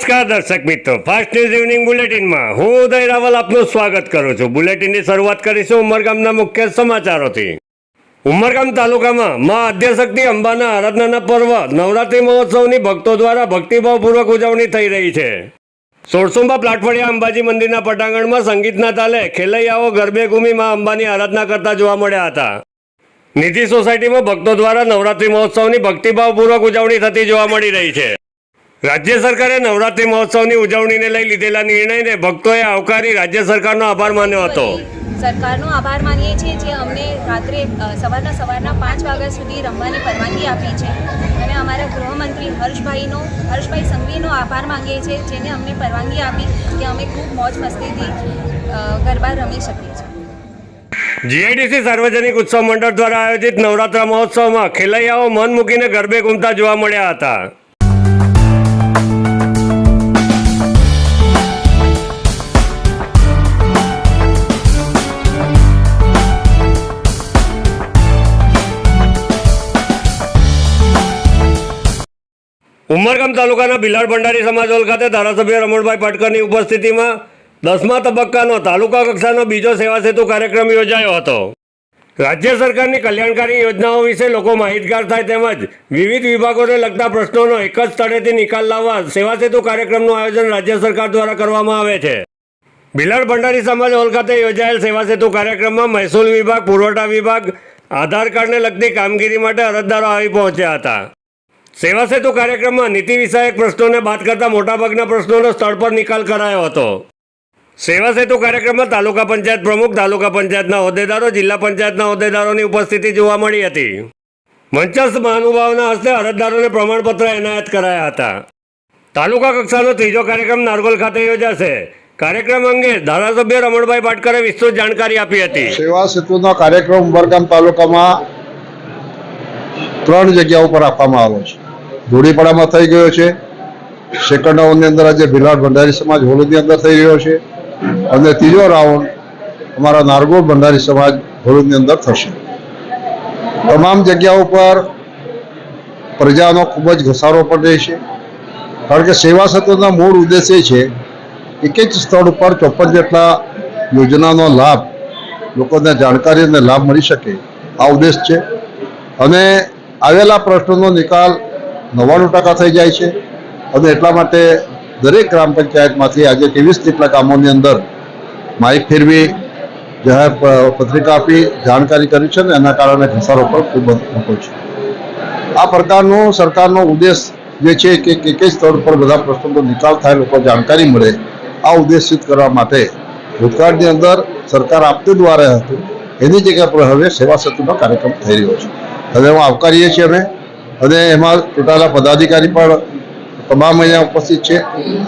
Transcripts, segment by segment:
નમસ્કાર દર્શક મિત્રો. ફાસ્ટ ન્યૂઝ ઇવનિંગ બુલેટિનમાં હું ઉદય રાવલ આપનું સ્વાગત કરું છું. બુલેટિનની શરૂઆત કરીશું ઉમરગામના મુખ્ય સમાચારોથી. ઉમરગામ તાલુકામાં મા આદ્યશક્તિ અંબાના આરાધનાના પર્વ, નવરાત્રિ મહોત્સવની ભક્તો દ્વારા ભક્તિભાવપૂર્વક ઉજવણી થઈ રહી છે. સોળસુંબા પ્લાટફળિયા અંબાજી મંદિરના પટાંગણમાં સંગીતના તાલે ખેલૈયાઓ ગરબે ઘૂમી મા અંબાની આરાધના કરતા જોવા મળ્યા હતા. નિધિ સોસાયટીમાં ભક્તો દ્વારા નવરાત્રિ મહોત્સવની ભક્તિભાવપૂર્વક ઉજવણી થતી જોવા મળી રહી છે. રાજ્ય સરકારે નવરાત્રિ મહોત્સવની ઉજવણીને લઈ લીધેલા નિર્ણયને ભક્તોએ આવકારી રાજ્ય સરકારનો આભાર માન્યો હતો. સરકારનો આભાર માનીએ છીએ જે અમને રાત્રે સવારના સવારના પાંચ વાગ્યા સુધી રમવાની પરવાનગી આપી છે. અને અમારા ગૃહમંત્રી હર્ષભાઈનો હર્ષભાઈ સંઘવીનો આભાર માંગીએ છીએ જેને અમને પરવાનગી આપી કે અમે ખૂબ મોજ મસ્તીથી ગરબા રમી શકીએ છીએ. જીઆઈડીસી સાર્વજનિક ઉત્સવ મંડળ દ્વારા આયોજિત નવરાત્રા મહોત્સવમાં ખેલૈયાઓ મન મૂકીને ગરબે ઘૂમતા જોવા મળ્યા હતા. ઉમરગામ તાલુકાના બિલાડ ભંડારી સમાજ હોલ ખાતે ધારાસભ્ય રમણભાઈ પાટકરની ઉપસ્થિતિમાં દસમા તબક્કાનો તાલુકા કક્ષાનો બીજો સેવા સેતુ કાર્યક્રમ યોજાયો હતો. રાજ્ય સરકારની કલ્યાણકારી યોજનાઓ વિશે લોકો માહિતગાર થાય તેમજ વિવિધ વિભાગોને લગતા પ્રશ્નોનો એક જ સ્થળેથી નિકાલ લાવવા સેવા સેતુ કાર્યક્રમનું આયોજન રાજ્ય સરકાર દ્વારા કરવામાં આવે છે. બિલાડ ભંડારી સમાજ હોલ ખાતે યોજાયેલ સેવા સેતુ કાર્યક્રમમાં મહેસૂલ વિભાગ, પુરવઠા વિભાગ, આધાર કાર્ડને લગતી કામગીરી માટે અરજદારો આવી પહોંચ્યા હતા. સેવા સેતુ કાર્યક્રમમાં નીતિ વિષયક પ્રશ્નોને બાદ કરતા મોટાભાગના પ્રશ્નોનો સ્થળ પર નિકાલ કરાયો હતો. સેવા સેતુ કાર્યક્રમમાં તાલુકા પંચાયત પ્રમુખ, તાલુકા પંચાયતના હોદ્દેદારો, જિલ્લા પંચાયતના હોદ્દેદારોની ઉપસ્થિતિ જોવા મળી હતી. મંચસ્થ મહાનુભાવના હસ્તે અરજદારોને પ્રમાણપત્ર એનાયત કરાયા હતા. તાલુકા કક્ષાનો ત્રીજો કાર્યક્રમ નારગોલ ખાતે યોજાશે. કાર્યક્રમ અંગે ધારાસભ્ય રમણભાઈ પાટકરે વિસ્તૃત જાણકારી આપી હતી. સેવા સેતુનો કાર્યક્રમ ઉમરગામ તાલુકામાં ત્રણ જગ્યા ઉપર આપવામાં આવ્યો છે. ધૂળીપડામાં થઈ ગયો છે. સેકન્ડ અંદર આજે ભીલાડ ભંડારી સમાજ હોળીની અંદર થઈ રહ્યો છે. અને ત્રીજો રાઉન્ડ અમારા નારગોળ ભંડારી સમાજ હોળીની અંદર થશે. તમામ જગ્યા ઉપર પ્રજાનો ખૂબ જ ઘસારો પણ રહેશે કારણ કે સેવા સત્રના મૂળ ઉદ્દેશ્ય છે એક જ સ્થળ ઉપર ચોપન જેટલા યોજનાનો લાભ લોકોને જાણકારી અને લાભ મળી શકે. આ ઉદ્દેશ છે. અને આવેલા પ્રશ્નોનો નિકાલ નવ્વાણું ટકા થઈ જાય છે. અને એટલા માટે દરેક ગ્રામ પંચાયતમાંથી આજે ત્રેવીસ જેટલા ગામોની અંદર માઇક ફેરવી, જાહેર પત્રિકા આપી, જાણકારી કરી છે ને એના કારણે ઘસારો પણ ખૂબ મોટો છે. આ પ્રકારનો સરકારનો ઉદ્દેશ જે છે કે એક કે સ્થળ પર બધા પ્રશ્નોનો નિકાલ થાય, લોકો જાણકારી મળે, આ ઉદ્દેશિત કરવા માટે ભૂતકાળની અંદર સરકાર આપતી દ્વારા હતું એની જગ્યા પર હવે સેવા સેતુનો કાર્યક્રમ થઈ રહ્યો છે. હવે હું આવકારીએ છીએ અમે અને એમાં ચૂંટાયેલા પદાધિકારી પણ તમામ અહીંયા ઉપસ્થિત છે.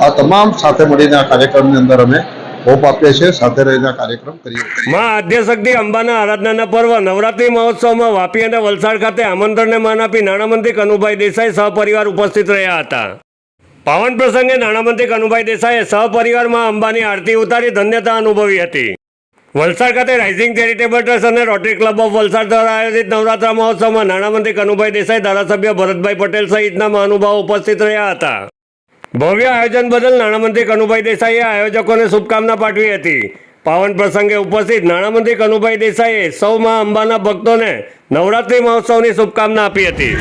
આ તમામ સાથે મળીને આ કાર્યક્રમની અંદર અમે હોપ આપીએ છીએ. સાથે રહીને કાર્યક્રમ કરીએ. માં આદ્યશક્તિ અંબાના આરાધનાના પર્વ નવરાત્રિ મહોત્સવમાં વાપી અને વલસાડ ખાતે આમંત્રણને માન આપી નાણામંત્રી કનુભાઈ દેસાઈ સહપરિવાર ઉપસ્થિત રહ્યા હતા. પાવન પ્રસંગે નાણામંત્રી કનુભાઈ દેસાઈએ સહપરિવારમાં અંબાની આરતી ઉતારી ધન્યતા અનુભવી હતી. વલસાડ ખાતે રાઇઝિંગ ચેરિટેબલ ટ્રસ્ટ અને રોટરી ક્લબ ઓફ વલસાડ દ્વારા આયોજિત નવરાત્રા મહોત્સવમાં નાણામંત્રી કનુભાઈ દેસાઈ, ધારાસભ્ય ભરતભાઈ પટેલ સહિતના મહાનુભાવો ઉપસ્થિત રહ્યા હતા. ભવ્ય આયોજન બદલ નાણામંત્રી કનુભાઈ દેસાઈએ આયોજકોને શુભકામના પાઠવી હતી. પાવન પ્રસંગે ઉપસ્થિત નાણામંત્રી કનુભાઈ દેસાઈએ સૌ મા અંબાના ભક્તોને નવરાત્રિ મહોત્સવની શુભકામના આપી હતી.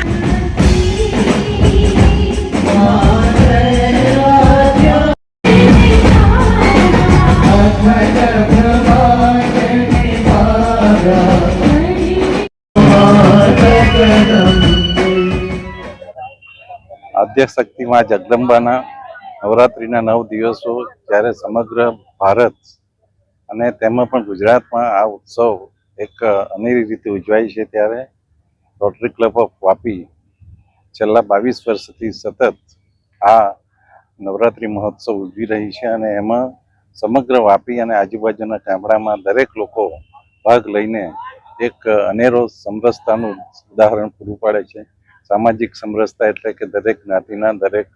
આદ્યશક્તિમાં જગદંબાના નવરાત્રિના નવ દિવસો જ્યારે સમગ્ર ભારત અને તેમાં પણ ગુજરાતમાં આ ઉત્સવ એક અનેરી રીતે ઉજવાય છે ત્યારે રોટરી ક્લબ ઓફ વાપી છેલ્લા બાવીસ વર્ષથી સતત આ નવરાત્રિ મહોત્સવ ઉજવી રહી છે અને એમાં સમગ્ર વાપી અને આજુબાજુના ગામડામાં દરેક લોકો ભાગ લઈને એક અનેરો સમરસતાનું ઉદાહરણ પૂરું પાડે છે. સામાજિક સમરસતા એટલે કે દરેક જ્ઞાતિના, દરેક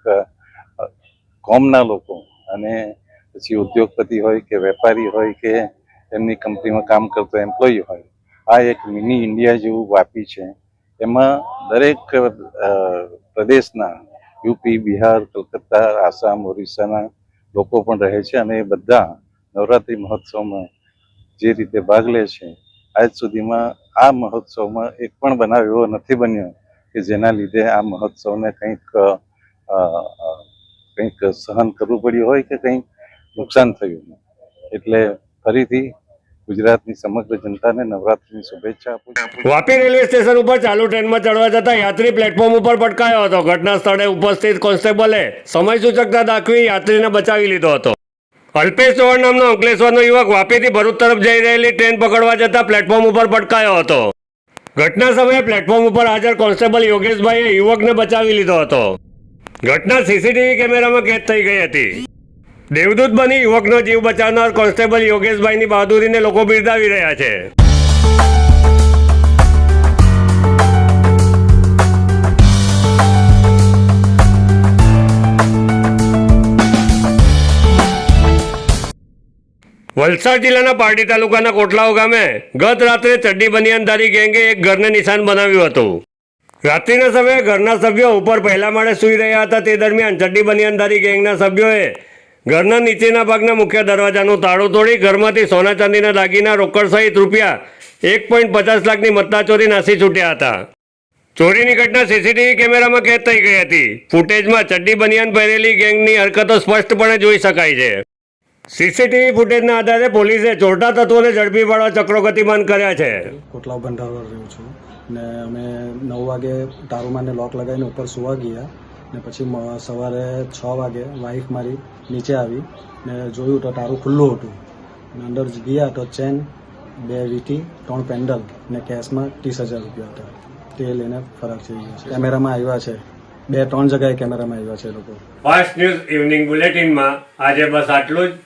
કોમના લોકો અને પછી ઉદ્યોગપતિ હોય કે વેપારી હોય કે એમની કંપનીમાં કામ કરતો એમ્પ્લોય હોય. આ એક મિની ઇન્ડિયા જેવું વાપી છે. એમાં દરેક પ્રદેશના યુપી, બિહાર, કલકત્તા, આસામ, ઓરિસ્સાના લોકો પણ રહે છે અને એ બધા નવરાત્રિ મહોત્સવમાં જે રીતે ભાગ લે છે આજ સુધીમાં આ મહોત્સવમાં એક પણ બનાવ એવો નથી બન્યો કે જેના લીધે આ મહોત્સવને કંઈક કંઈક સહન કરવું પડ્યું હોય કે કંઈક નુકસાન થયું. એટલે ફરીથી ગુજરાતની સમગ્ર જનતાને નવરાત્રિની શુભેચ્છા આપું વાપી રેલવે સ્ટેશન ઉપર ચાલુ ટ્રેનમાં ચડવા જતા યાત્રી પ્લેટફોર્મ ઉપર પટકાયો હતો. ઘટના સ્થળે ઉપસ્થિત કોન્સ્ટેબલે સમય સૂચકતા દાખવી યાત્રીને બચાવી લીધો હતો. અલ્પેશ ચૌહાણ નામનો અંકલેશ્વરનો યુવક વાપીથી ભરૂચ તરફ જઈ રહેલી ટ્રેન પકડવા જતા પ્લેટફોર્મ ઉપર પટકાયો હતો. ઘટના સમયે પ્લેટફોર્મ ઉપર હાજર કોન્સ્ટેબલ યોગેશભાઈએ યુવકને બચાવી લીધો હતો. ઘટના સીસીટીવી કેમેરામાં કેદ થઈ ગઈ હતી. દેવદૂત બની યુવકનો જીવ બચાવનાર કોન્સ્ટેબલ યોગેશભાઈની બહાદુરીને લોકો બિરદાવી રહ્યા છે. વલસાડ જિલ્લાના પારડી તાલુકાના કોટલાવ ગામે ગત રાત્રે ચડ્ડી બનિયાનધારી ગેંગે એક ઘરને નિશાન બનાવ્યું હતું. રાત્રિના સમયે ઘરના સભ્યો ઉપર પહેલા માળે સૂઈ રહ્યા હતા. તે દરમિયાન ચડ્ડી બનિયાનધારી ગેંગના સભ્યોએ ઘરના નીચેના ભાગના મુખ્ય દરવાજાનું તાળું તોડી ઘરમાંથી સોના ચાંદીના દાગીના, રોકડ સહિત રૂપિયા એક પોઈન્ટ પચાસ લાખની મત્તાચોરી નાસી છૂટ્યા હતા. ચોરીની ઘટના સીસીટીવી કેમેરામાં કેદ થઈ ગઈ હતી. ફૂટેજમાં ચડ્ડી બનિયાન પહેરેલી ગેંગની હરકતો સ્પષ્ટપણે જોઈ શકાય છે. સીસીટીવી ફૂટેજના આધારે પોલીસે ચોરટા તત્વોને ઝડપી પાડવા ચક્રો ગતિમાન કર્યા છે. કોટલાવ ભંડારો રહ્યું છું. ને અમે નવ વાગે દારૂમાને લોક લગાવીને ઉપર સુવા ગયા. ને પછી સવારે છ વાગે વાઈફ મારી નીચે આવી ને જોયું તો તારું ખુલ્લું હતું. ને અંદર ગયા તો ચેન બે વીટી ત્રણ પેન્ડલ ને કેશમાં ત્રીસ હજાર રૂપિયા હતા. તે લઈને ફરાર થઈ ગયા છે. કેમેરામાં આવ્યા છે. બે ત્રણ જગ્યાએ કેમેરામાં આવ્યા છે લોકો. ફાસ્ટ ન્યૂઝ ઇવનિંગ બુલેટિનમાં આજે બસ આટલું જ.